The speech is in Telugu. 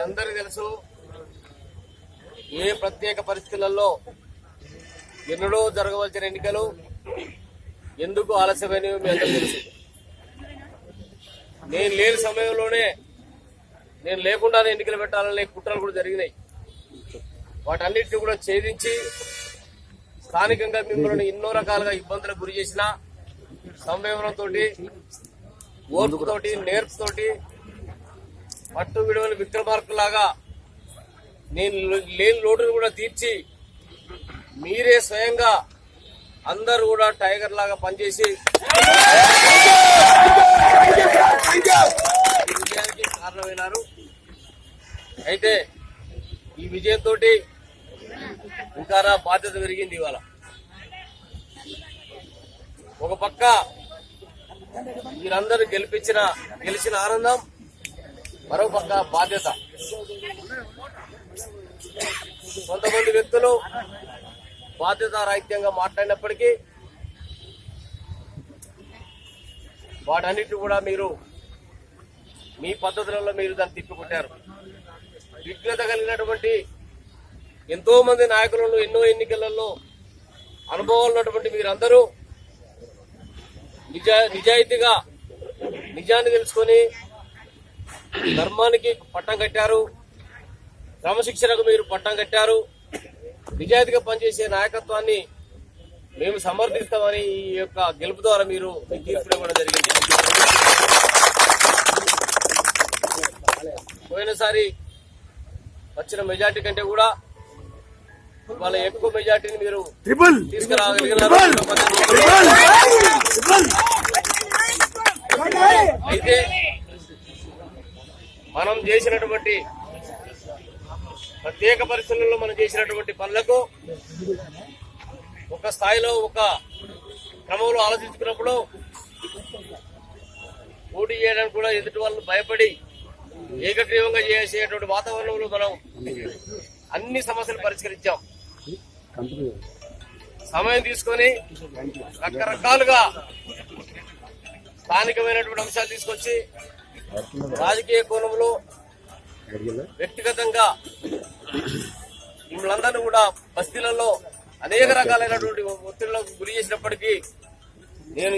అందరూ తెలుసు ఏ ప్రత్యేక పరిస్థితులలో ఎన్నడో జరగవలసిన ఎన్నికలు ఎందుకు ఆలస్యమైనవి మీ అందరూ తెలుసు. నేను లేని సమయంలోనే నేను లేకుండా ఎన్నికలు పెట్టాలనే కుట్రలు కూడా జరిగినాయి. వాటన్నిటిని కూడా ఛేదించి స్థానికంగా మిమ్మల్ని ఎన్నో రకాలుగా ఇబ్బందులకు గురి చేసిన సంవేమనంతో ఓర్పుతోటి నేర్పుతోటి పట్టు విడవని విక్రమార్కులాగా నేను లేని లోటును కూడా తీర్చి మీరే స్వయంగా అందరూ కూడా టైగర్ లాగా పనిచేసి ఈ విజయానికి కారణమైనారు. అయితే ఈ విజయంతో ఇంకా నా బాధ్యత పెరిగింది ఇవాళ. ఒక పక్క మీరందరూ గెలిపించిన గెలిచిన ఆనందం మరోపక్క బాధ్యత. కొంతమంది వ్యక్తులు బాధ్యత రాహిత్యంగా మాట్లాడినప్పటికీ వాటన్నిటి కూడా మీరు మీ పద్ధతులలో మీరు దాన్ని తిప్పికొట్టారు. విజ్ఞత కలిగినటువంటి ఎంతో మంది నాయకులను ఎన్నో ఎన్నికలలో అనుభవం ఉన్నటువంటి మీరందరూ నిజా నిజాయితీగా నిజాన్ని తెలుసుకొని ధర్మానికి పట్టం కట్టారు. క్రమశిక్షణకు మీరు పట్టం కట్టారు. నిజాయితీగా పనిచేసే నాయకత్వాన్ని మేము సమర్థిస్తామని ఈ యొక్క గెలుపు ద్వారా మీరు మీ తీర్పు ఇవ్వడం జరిగింది. పోయినసారి వచ్చిన మెజార్టీ కంటే కూడా వాళ్ళ ఎక్కువ మెజార్టీని మీరు అయితే మనం చేసినటువంటి ప్రత్యేక పరిస్థితుల్లో మనం చేసినటువంటి పనులకు ఒక స్థాయిలో ఒక క్రమంలో ఆలోచించుకున్నప్పుడు పోటీ చేయడానికి కూడా ఎదుటి వాళ్ళు భయపడి ఏకగ్రీవంగా చేసేటువంటి వాతావరణంలో మనం అన్ని సమస్యలు పరిష్కరించాం. సమయం తీసుకొని రకరకాలుగా స్థానికమైనటువంటి అంశాలు తీసుకొచ్చి రాజకీయ కోణంలో వ్యక్తిగతంగా మిమ్మల్ందరినీ కూడా బస్తీలలో అనేక రకాలైనటువంటి ఒత్తిళ్ళకు గురి చేసినప్పటికీ నేను